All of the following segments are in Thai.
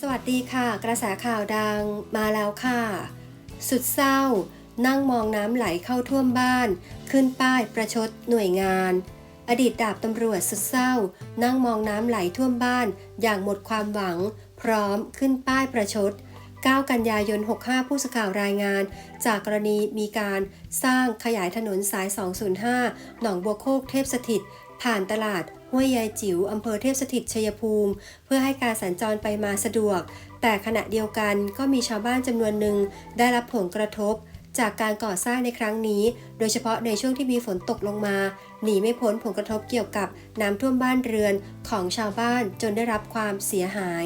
สวัสดีค่ะ กระแสข่าวดังมาแล้วค่ะ สุดเศร้า นั่งมองน้ำไหลเข้าท่วมบ้าน ขึ้นป้ายประชดหน่วยงาน อดีตดาบตำรวจสุดเศร้า นั่งมองน้ำไหลท่วมบ้าน อย่างหมดความหวัง พร้อมขึ้นป้ายประชด 9 กันยายน 65 ผู้สื่อข่าวรายงาน จากกรณีมีการสร้างขยายถนนสาย 205 หนองบัวโคกเทพสถิต ผ่านตลาดห้วยยายจิ๋วอำเภอเทพสถิตชัยภูมิ เพื่อให้การสัญจรไปมาสะดวก แต่ขณะเดียวกันก็มีชาวบ้านจำนวนหนึ่งได้รับผลกระทบ จากการก่อสร้างในครั้งนี้ โดยเฉพาะในช่วงที่มีฝนตกลงมา หนีไม่พ้นผลกระทบเกี่ยวกับน้ำท่วมบ้านเรือนของชาวบ้านจนได้รับความเสียหาย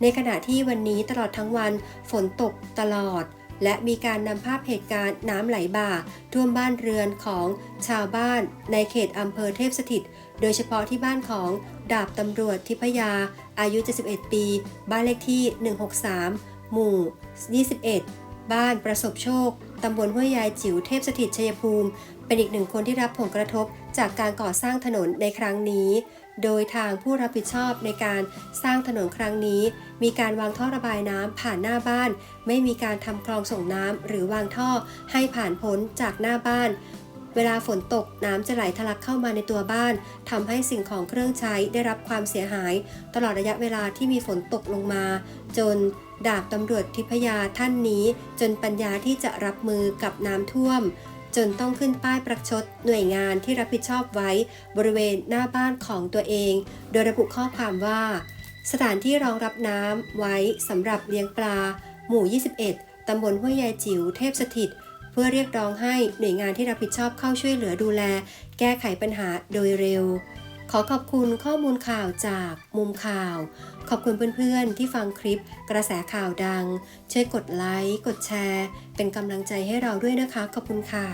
ในขณะที่วันนี้ตลอดทั้งวันฝนตกตลอด และมีการนำภาพเหตุการณ์น้ำไหลบ่า ท่วมบ้านเรือนของชาวบ้านในเขตอำเภอเทพสถิต โดยเฉพาะที่บ้านของดาบตำรวจทิพยา อายุ 71 ปี บ้านเลขที่ 163 หมู่ 21 บ้านประสบโชคตำบลห้วยยายจิ๋วเทพสถิตชัยภูมิ เป็นอีกหนึ่งคนที่รับผลกระทบจากการก่อสร้างถนนในครั้งนี้ โดยทางผู้รับผิดชอบในการสร้างถนนครั้งนี้ มีการวางท่อระบายน้ำผ่านหน้าบ้าน ไม่มีการทำคลองส่งน้ำหรือวางท่อให้ผ่านพ้นจากหน้าบ้านเวลาฝนตกน้ำจะไหลทะลักเข้ามาในตัวบ้านทำให้สิ่งของเครื่องใช้ได้รับความเสียหาย ตลอดระยะเวลาที่มีฝนตกลงมา จนดาบตำรวจทิพยาท่านนี้ จนปัญญาที่จะรับมือกับน้ำท่วม จนต้องขึ้นป้ายประชดหน่วยงานที่รับผิดชอบไว้บริเวณหน้าบ้านของตัวเอง โดยระบุข้อความว่า สถานที่รองรับน้ำไว้สำหรับเลี้ยงปลา หมู่ 21 ตำบลห้วยยายจิ๋วเทพสถิต เพื่อเรียกร้องให้หน่วยงานที่รับผิดชอบเข้าช่วยเหลือดูแล แก้ไขปัญหาโดยเร็ว ขอขอบคุณข้อมูลข่าวจากมุมข่าว ขอบคุณเพื่อนๆ ที่ฟังคลิปกระแสข่าวดัง ช่วยกดไลค์ กดแชร์ เป็นกำลังใจให้เราด้วยนะคะ ขอบคุณค่ะ